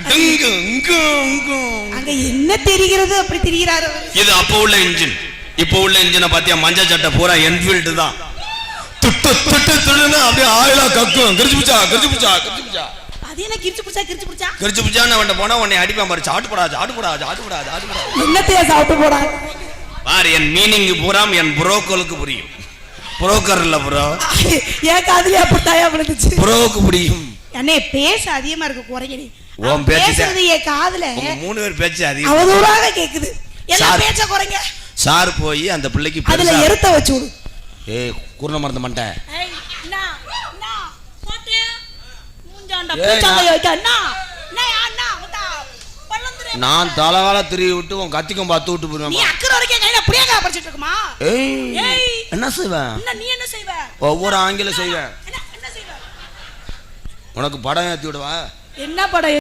அடங்கு அங்கு, அங்கு. அங்க என்ன தெரிகிறது அப்படி தெரிகிறாரு? இது அப்போ உள்ள இன்ஜின் இப்போ உள்ள இன்ஜினை பாத்தியா மஞ்சள் சட்டை பூரா என்ஃபீல்டு தான் துட்டு துட்டு துடுன்னு அப்படியே ஆயிலா கக்கும். கிரிச்சு புச்சா கிரிச்சு புச்சா கிரிச்சு புச்சா அது என்ன கிரிச்சு பிடிச்சா கிரிச்சு பிடிச்சா? கிரிச்சு புச்சான்னு அவன்கிட்ட போனா உன்னை அடிப்பான் பாரு. சாட்டு போடா சாட்டு போடா சாட்டு போடா சாட்டு போடா. என்னத்தையா சாப்பிட்டு போறாங்க பாரு என் மீனிங் பூராம் என் புரோக்கலுக்கு புரியும். புரோக்கர் இல்ல ப்ரோ ஏன் காதுலயே அப்படித்தாயா விழுந்துச்சு? புரோவுக்கு புரியும். அண்ணே பேச அதிகமா இருக்கு குறைங்க உன் பேச்சு பேசுறது என் காதுல. மூணு பேர் பேச்சு அதிகம். அவதூறாக கேக்குது. எல்லாம் சார். பேச்ச குறைங்க? சார் போய் அந்த பிள்ளைக்கு அதுல எருத்த வச்சு விடு. ஏய் குருண மறந்த மாட்டேன் நான்- தலைகால திருவி விட்டு உன் கத்திக்கும் பார்த்து விட்டு நீ போயிருவேன் அக்கறை வரைக்கும் கையில புளியங்கா பறிச்சிட்டு இருக்குமா? ஏய். என்ன செய்வேன் என்ன நீ என்ன செய்வ? ஒவ்வொரு ஆங்கிலம் செய்வேன் என்ன என்ன செய்வ? உனக்கு படம் ஏத்தி விடவா? என்ன படம்